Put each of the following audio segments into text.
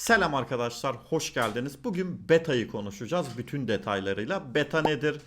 Selam arkadaşlar, hoş geldiniz. Bugün beta'yı konuşacağız bütün detaylarıyla. Beta nedir?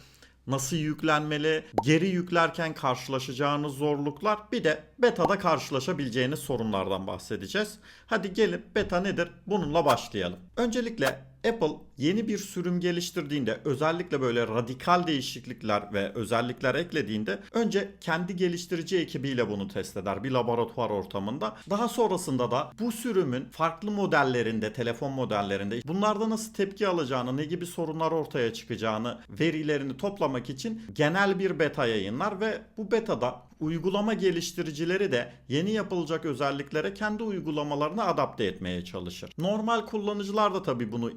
Nasıl yüklenmeli? Geri yüklerken karşılaşacağınız zorluklar, bir de beta'da karşılaşabileceğiniz sorunlardan bahsedeceğiz. Hadi gelin beta nedir? Bununla başlayalım. Öncelikle Apple yeni bir sürüm geliştirdiğinde özellikle böyle radikal değişiklikler ve özellikler eklediğinde önce kendi geliştirici ekibiyle bunu test eder bir laboratuvar ortamında. Daha sonrasında da bu sürümün farklı modellerinde, telefon modellerinde bunlarda nasıl tepki alacağını, ne gibi sorunlar ortaya çıkacağını, verilerini toplamak için genel bir beta yayınlar ve bu betada uygulama geliştiricileri de yeni yapılacak özelliklere kendi uygulamalarını adapte etmeye çalışır. Normal kullanıcılar da tabii bunu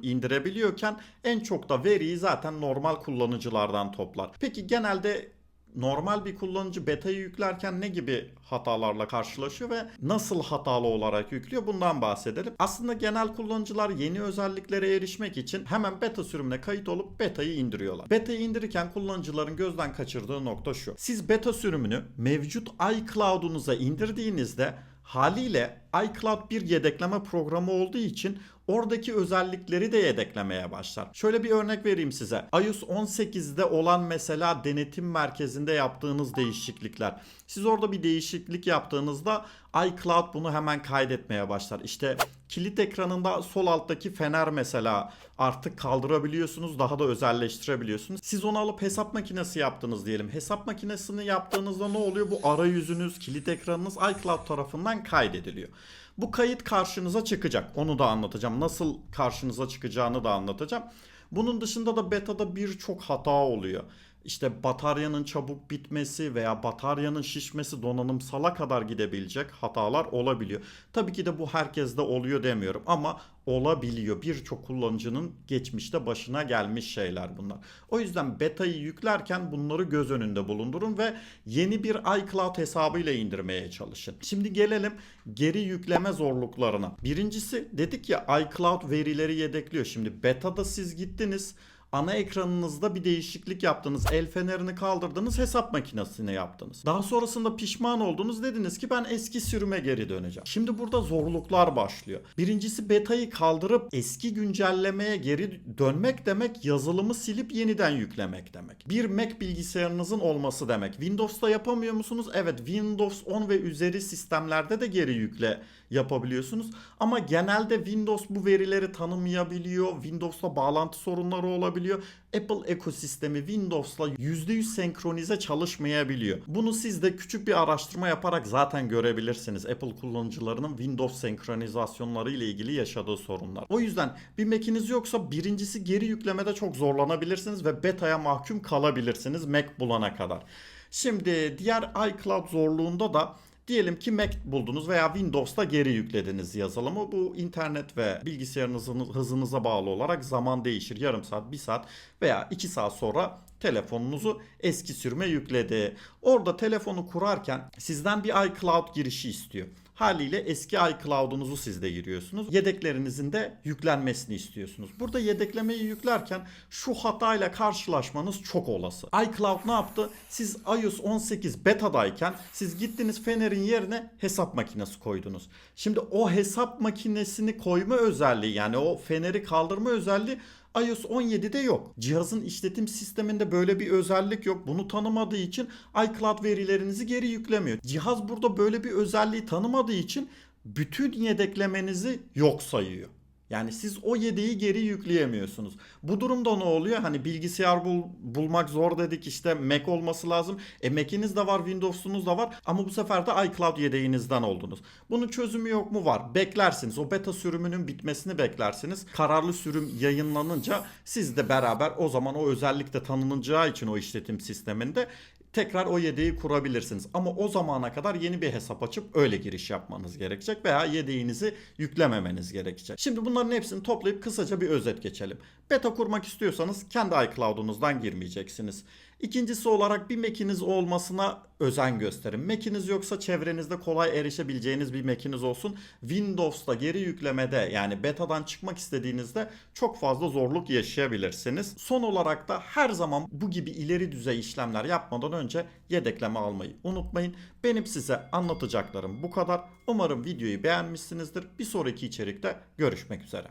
indirebiliyorken en çok da veriyi zaten normal kullanıcılardan toplar. Peki genelde normal bir kullanıcı beta'yı yüklerken ne gibi hatalarla karşılaşıyor ve nasıl hatalı olarak yüklüyor bundan bahsedelim. Aslında genel kullanıcılar yeni özelliklere erişmek için hemen beta sürümüne kayıt olup beta'yı indiriyorlar. Beta'yı indirirken kullanıcıların gözden kaçırdığı nokta şu. Siz beta sürümünü mevcut iCloud'unuza indirdiğinizde haliyle iCloud bir yedekleme programı olduğu için oradaki özellikleri de yedeklemeye başlar. Şöyle bir örnek vereyim size. iOS 18'de olan mesela denetim merkezinde yaptığınız değişiklikler. Siz orada bir değişiklik yaptığınızda iCloud bunu hemen kaydetmeye başlar. İşte kilit ekranında sol alttaki fener mesela artık kaldırabiliyorsunuz, daha da özelleştirebiliyorsunuz. Siz onu alıp hesap makinesi yaptınız diyelim. Hesap makinesini yaptığınızda ne oluyor? Bu arayüzünüz, kilit ekranınız iCloud tarafından kaydediliyor. Bu kayıt karşınıza çıkacak. Onu da anlatacağım. Nasıl karşınıza çıkacağını da anlatacağım. Bunun dışında da beta'da birçok hata oluyor. İşte bataryanın çabuk bitmesi veya bataryanın şişmesi donanımsala kadar gidebilecek hatalar olabiliyor. Tabii ki de bu herkeste oluyor demiyorum ama olabiliyor. Birçok kullanıcının geçmişte başına gelmiş şeyler bunlar. O yüzden beta'yı yüklerken bunları göz önünde bulundurun ve yeni bir iCloud hesabıyla indirmeye çalışın. Şimdi gelelim geri yükleme zorluklarına. Birincisi dedik ya iCloud verileri yedekliyor. Şimdi beta'da siz gittiniz ana ekranınızda bir değişiklik yaptınız. El fenerini kaldırdınız, hesap makinesine yaptınız. Daha sonrasında pişman oldunuz. Dediniz ki ben eski sürüme geri döneceğim. Şimdi burada zorluklar başlıyor. Birincisi beta'yı kaldırıp eski güncellemeye geri dönmek demek yazılımı silip yeniden yüklemek demek. Bir Mac bilgisayarınızın olması demek. Windows'ta yapamıyor musunuz? Evet, Windows 10 ve üzeri sistemlerde de geri yükle yapabiliyorsunuz. Ama genelde Windows bu verileri tanımayabiliyor. Windows'la bağlantı sorunları olabiliyor. Apple ekosistemi Windows'la %100 senkronize çalışmayabiliyor. Bunu siz de küçük bir araştırma yaparak zaten görebilirsiniz. Apple kullanıcılarının Windows senkronizasyonları ile ilgili yaşadığı sorunlar. O yüzden bir Mac'iniz yoksa birincisi geri yüklemede çok zorlanabilirsiniz ve beta'ya mahkum kalabilirsiniz Mac bulana kadar. Şimdi diğer iCloud zorluğunda da Diyelim ki Mac buldunuz veya Windows'ta geri yüklediniz yazılımı. Bu internet ve bilgisayarınızın hızınıza bağlı olarak zaman değişir. Yarım saat, bir saat veya iki saat sonra telefonunuzu eski sürüme yükledi. Orada telefonu kurarken sizden bir iCloud girişi istiyor. Haliyle eski iCloud'unuzu siz de giriyorsunuz. Yedeklerinizin de yüklenmesini istiyorsunuz. Burada yedeklemeyi yüklerken şu hatayla karşılaşmanız çok olası. iCloud ne yaptı? Siz iOS 18 beta'dayken siz gittiniz Fener'in yerine hesap makinesi koydunuz. Şimdi o hesap makinesini koyma özelliği yani o Fener'i kaldırma özelliği iOS 17'de yok. Cihazın işletim sisteminde böyle bir özellik yok. Bunu tanımadığı için iCloud verilerinizi geri yüklemiyor. Cihaz burada böyle bir özelliği tanımadığı için bütün yedeklemenizi yok sayıyor. Yani siz o yedeği geri yükleyemiyorsunuz. Bu durumda ne oluyor? Hani bilgisayar bul, bulmak zor dedik işte Mac olması lazım. E Mac'iniz de var, Windows'unuz da var ama bu sefer de iCloud yedeğinizden oldunuz. Bunun çözümü yok mu? Var. Beklersiniz. O beta sürümünün bitmesini beklersiniz. Kararlı sürüm yayınlanınca siz de beraber o zaman o özellik de tanınacağı için o işletim sisteminde tekrar o yedeği kurabilirsiniz. Ama o zamana kadar yeni bir hesap açıp öyle giriş yapmanız gerekecek veya yedeğinizi yüklememeniz gerekecek. Şimdi bunların hepsini toplayıp kısaca bir özet geçelim. Beta kurmak istiyorsanız kendi iCloud'unuzdan girmeyeceksiniz. İkincisi olarak bir Mac'iniz olmasına özen gösterin. Mac'iniz yoksa çevrenizde kolay erişebileceğiniz bir Mac'iniz olsun. Windows'ta geri yüklemede yani betadan çıkmak istediğinizde çok fazla zorluk yaşayabilirsiniz. Son olarak da her zaman bu gibi ileri düzey işlemler yapmadan önce yedekleme almayı unutmayın. Benim size anlatacaklarım bu kadar. Umarım videoyu beğenmişsinizdir. Bir sonraki içerikte görüşmek üzere.